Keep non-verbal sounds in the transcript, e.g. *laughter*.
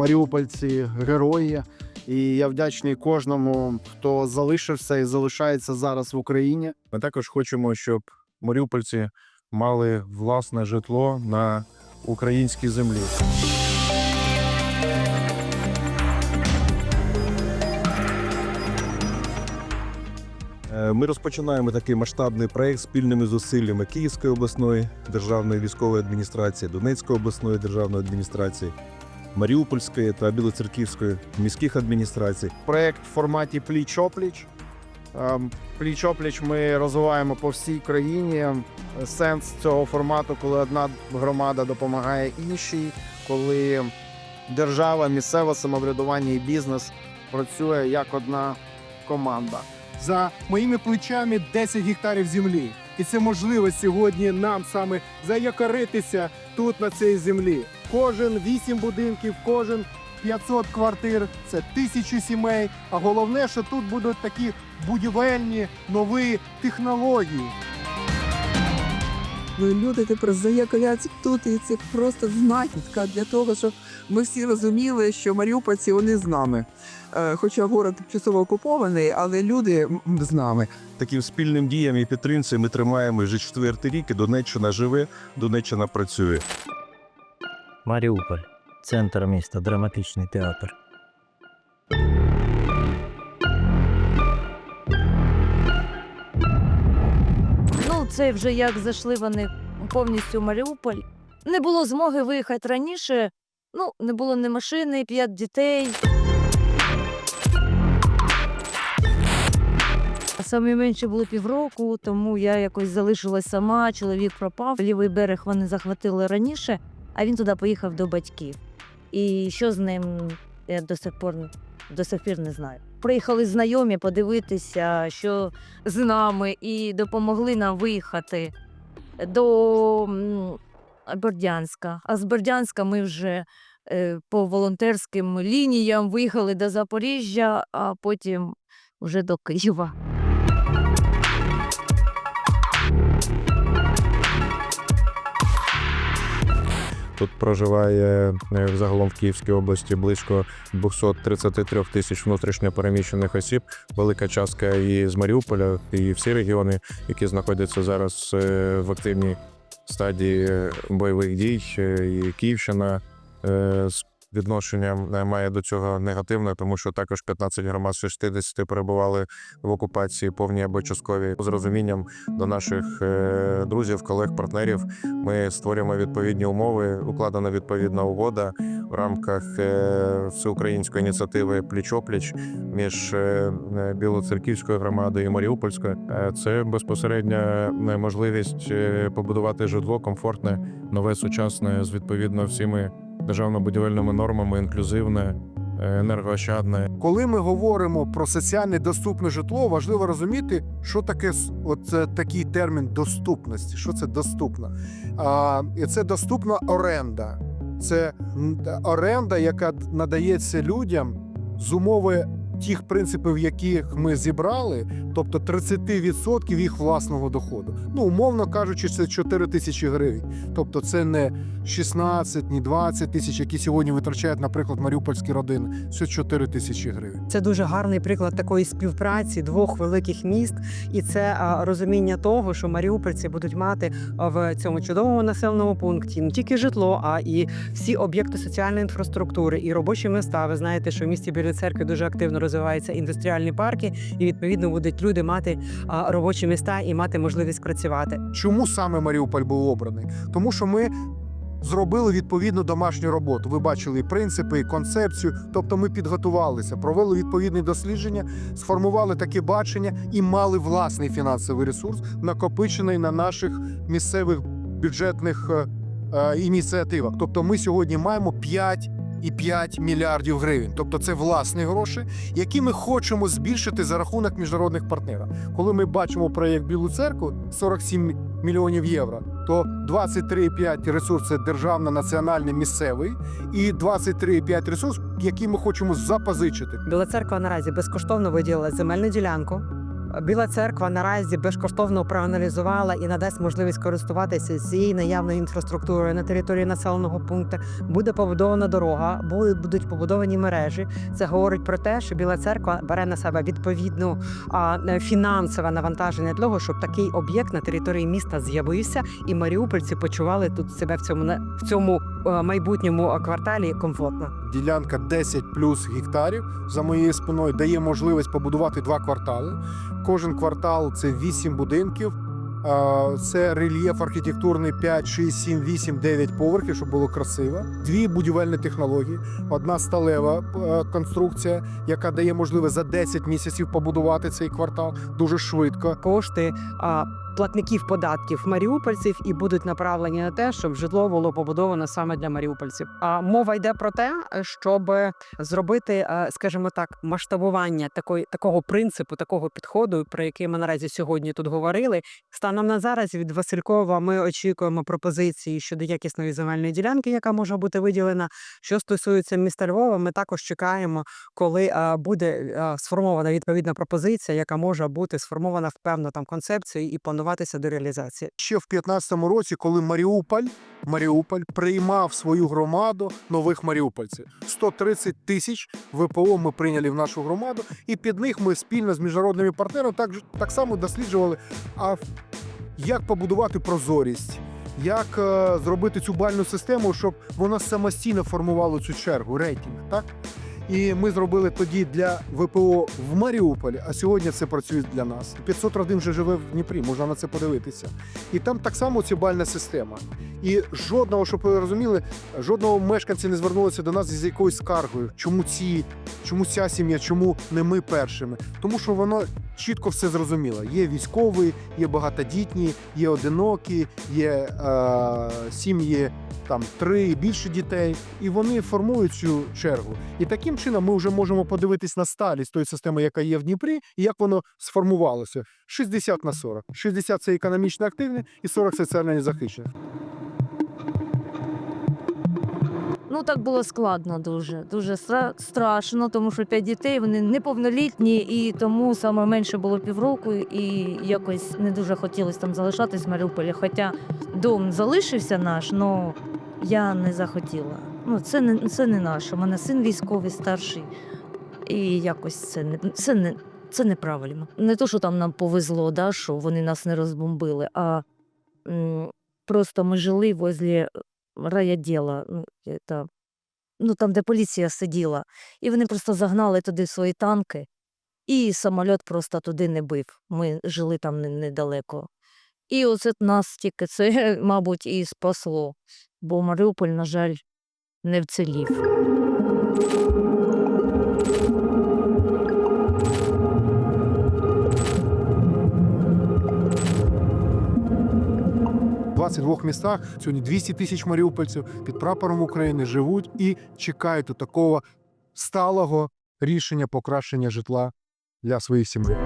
маріупольці герої. І я вдячний кожному, хто залишився і залишається зараз в Україні. Ми також хочемо, щоб маріупольці мали власне житло на українській землі. Е, Ми розпочинаємо такий масштабний проект спільними зусиллями Київської обласної державної військової адміністрації, Донецької обласної державної адміністрації, Маріупольської та Білоцерківської міських адміністрацій. Проект в форматі пліч-опліч. Ем, Пліч-опліч ми розвиваємо по всій країні. Сенс цього формату, коли одна громада допомагає іншій, коли держава, місцеве самоврядування і бізнес працює як одна команда. За моїми плечами 10 гектарів землі. І це можливо сьогодні нам саме заякоритися тут на цій землі. Кожен 8 будинків, кожен 500 квартир, це тисячі сімей. А головне, що тут будуть такі будівельні нові технології. Ну, люди тепер заякоряться тут, і це просто знахідка для того, щоб ми всі розуміли, що маріупольці вони з нами. Е, Хоча город тимчасово окупований, але люди з нами. Таким спільним діям і підтримці ми тримаємо вже четвертий рік. і Донеччина живе, Донеччина працює. Маріуполь, центр міста, драматичний театр. Ну, це вже як зайшли вони повністю в Маріуполь. Не було змоги виїхати раніше. Ну, не було ні машини, п'ять дітей. Самі менше було півроку, тому я якось залишилась сама, чоловік пропав. Лівий берег вони захватили раніше, а він туди поїхав до батьків. І що з ним, я до сих пор до сих пір не знаю. Приїхали знайомі подивитися, що з нами, і допомогли нам виїхати до Бердянська. А з Бердянська ми вже е, по волонтерським лініям виїхали до Запоріжжя, а потім вже до Києва. Тут проживає е, загалом в Київській області близько 233 тисяч внутрішньопереміщених осіб. Велика частка і з Маріуполя, і всі регіони, які знаходяться зараз е, в активній стадії е, бойових дій. І Київщина з відношенням е, має до цього негативне, тому що також 15 громад з 60 перебували в окупації, повній або часткові з розумінням до наших е, друзів, колег, партнерів. Ми створюємо відповідні умови. Укладена відповідна угода в рамках е, всеукраїнської ініціативи Пліч-опліч між Білоцерківською громадою і Маріупольською. Це безпосередня можливість побудувати житло комфортне, нове, сучасне з відповідно всіми державно-будівельними нормами, інклюзивне, е, енергоощадне. Коли ми говоримо про соціально доступне житло, важливо розуміти, що таке от е, такий термін доступності. Що це доступно? А, і це доступна оренда. Це оренда, яка надається людям з умови тих принципів, яких ми зібрали, тобто 30% їх власного доходу. Ну, умовно кажучи, це 4 тисячі гривень. Тобто, це не 16, ні 20 тисяч, які сьогодні витрачають, наприклад, маріупольські родини. Це 4 тисячі гривень. Це дуже гарний приклад такої співпраці двох великих міст, і це розуміння того, що маріупольці будуть мати в цьому чудовому населеному пункті не тільки житло, а і всі об'єкти соціальної інфраструктури і робочі міста. Ви знаєте, що в місті Білої церкви дуже активно розвиваються індустріальні парки, і відповідно будуть люди мати робочі міста і мати можливість працювати. Чому саме Маріуполь був обраний? Тому що ми зробили відповідну домашню роботу. Ви бачили і принципи, і концепцію. Тобто ми підготувалися, провели відповідні дослідження, сформували таке бачення і мали власний фінансовий ресурс, накопичений на наших місцевих бюджетних е, е, ініціативах. Тобто, ми сьогодні маємо 5 і 5 мільярдів гривень. Тобто це власні гроші, які ми хочемо збільшити за рахунок міжнародних партнерів. Коли ми бачимо проєкт Білу церкву 47 мільйонів євро, то 23,5 ресурс це державна, національний, місцевий, і 23,5 ресурс, який ми хочемо запозичити. Біла церква наразі безкоштовно виділила земельну ділянку Біла церква наразі безкоштовно проаналізувала і надасть можливість користуватися цією наявною інфраструктурою на території населеного пункту. Буде побудована дорога, будуть побудовані мережі. Це говорить про те, що Біла церква бере на себе відповідну е, фінансове навантаження для того, щоб такий об'єкт на території міста з'явився, і маріупольці почували тут себе в цьому в цьому е, майбутньому е, кварталі комфортно. Ділянка 10 плюс гектарів за моєю спиною дає можливість побудувати два квартали. Кожен квартал це 8 будинків. Це рельєф архітектурний 5, 6, 7, 8, 9 поверхів, щоб було красиво. Дві будівельні технології. Одна сталева е, конструкція, яка дає можливість за 10 місяців побудувати цей квартал дуже швидко. Кошти платників податків маріупольців і будуть направлені на те, щоб житло було побудовано саме для маріупольців. А мова йде про те, щоб зробити, е, скажімо так, масштабування такої такого принципу, такого підходу, про який ми наразі сьогодні тут говорили. Станом на зараз від Василькова ми очікуємо пропозиції щодо якісної земельної ділянки, яка може бути виділена. Що стосується міста Львова, ми також чекаємо, коли е, буде е, сформована відповідна пропозиція, яка може бути сформована в певну там концепцію і плануватися до реалізації. ще в 15-му році, коли Маріуполь, Маріуполь приймав свою громаду нових маріупольців. 130 тисяч ВПО ми прийняли в нашу громаду, і під них ми спільно з міжнародними партнерами так, так само досліджували, а як побудувати прозорість. Як е, зробити цю бальну систему, щоб вона самостійно формувала цю чергу, рейтинг, так? І ми зробили тоді для ВПО в Маріуполі, а сьогодні це працює для нас. 500 родин вже живе в Дніпрі, можна на це подивитися. І там так само ця бальна система. І жодного, щоб ви розуміли, жодного мешканця не звернулося до нас з якоюсь скаргою. Чому ці, чому ця сім'я, чому не ми першими? Тому що воно чітко все зрозуміло. Є військові, є багатодітні, є одинокі, є е, сім'ї там три і більше дітей, і вони формують цю чергу. І таким чином ми вже можемо подивитись на сталість тої системи, яка є в Дніпрі, і як воно сформувалося. 60 на 40. 60 – це економічно активне і 40 – соціально незахищене. Ну так було складно дуже. Дуже страшно, тому що п'ять дітей вони неповнолітні, і тому саме менше було півроку, і якось не дуже хотілося там залишатись в Маріуполі. Хоча дом залишився наш, але я не захотіла. Ну, це не це не наше. У мене син військовий старший, і якось це не це не. Це неправильно. Не то, що там нам повезло, да, що вони нас не розбомбили, а м, просто ми жили возле райотдела, ну, это, ну, там, де поліція сиділа. І вони просто загнали туди свої танки, і самоліт просто туди не бив. Ми жили там недалеко. І оце нас тільки це, *laughs* мабуть, і спасло, бо Маріуполь, на жаль, не вцілів. 22 містах сьогодні 200 тисяч маріупольців під прапором України живуть і чекають такого сталого рішення покращення житла для своїх сімей.